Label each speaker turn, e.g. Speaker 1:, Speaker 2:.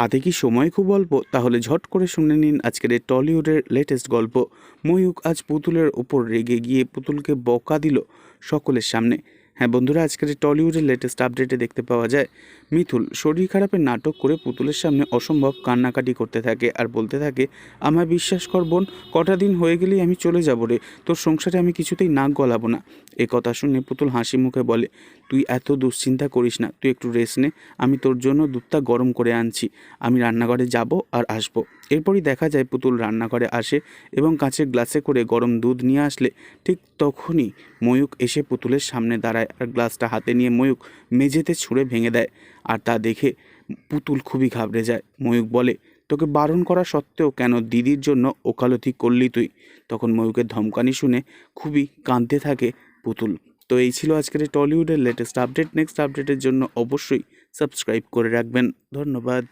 Speaker 1: হাতে কি সময় খুব অল্প? তাহলে ঝট করে শুনে নিন আজকের এই টলিউডের লেটেস্ট গল্প। ময়ূক আজ পুতুলের ওপর রেগে গিয়ে পুতুলকে বকা দিল সকলের সামনে। হ্যাঁ বন্ধুরা, আজকের টলিউডের লেটেস্ট আপডেটে দেখতে পাওয়া যায় মিথুল শরীর খারাপের নাটক করে পুতুলের সামনে অসম্ভব কান্নাকাটি করতে থাকে আর বলতে থাকে, আমায় বিশ্বাস কর বোন, কটা দিন হয়ে গেলেই আমি চলে যাব রে, তোর সংসারে আমি কিছুতেই নাক গলাবো না। এ কথা শুনে পুতুল হাসি মুখে বলে, তুই এত দুশ্চিন্তা করিস না, তুই একটু রেস্ট নে, আমি তোর জন্য দুধটা গরম করে আনছি, আমি রান্নাঘরে যাব আর আসব। এরপরই দেখা যায় পুতুল রান্নাঘরে আসে এবং কাঁচের গ্লাসে করে গরম দুধ নিয়ে আসলে ঠিক তখনই ময়ূক এসে পুতুলের সামনে দাঁড়ায় আর গ্লাসটা হাতে নিয়ে ময়ূক মেঝেতে ছুঁড়ে ভেঙে দেয় আর তা দেখে পুতুল খুবই ঘাবড়ে যায়। ময়ূক বলে, তোকে বারণ করা সত্ত্বেও কেন দিদির জন্য ওকালতি করলি তুই? তখন ময়ূকের ধমকানি শুনে খুবই কাঁদতে থাকে পুতুল। তো এই ছিল আজকের টলিউডের লেটেস্ট আপডেট নেক্সট আপডেটের জন্য অবশ্যই সাবস্ক্রাইব করে রাখবেন। ধন্যবাদ।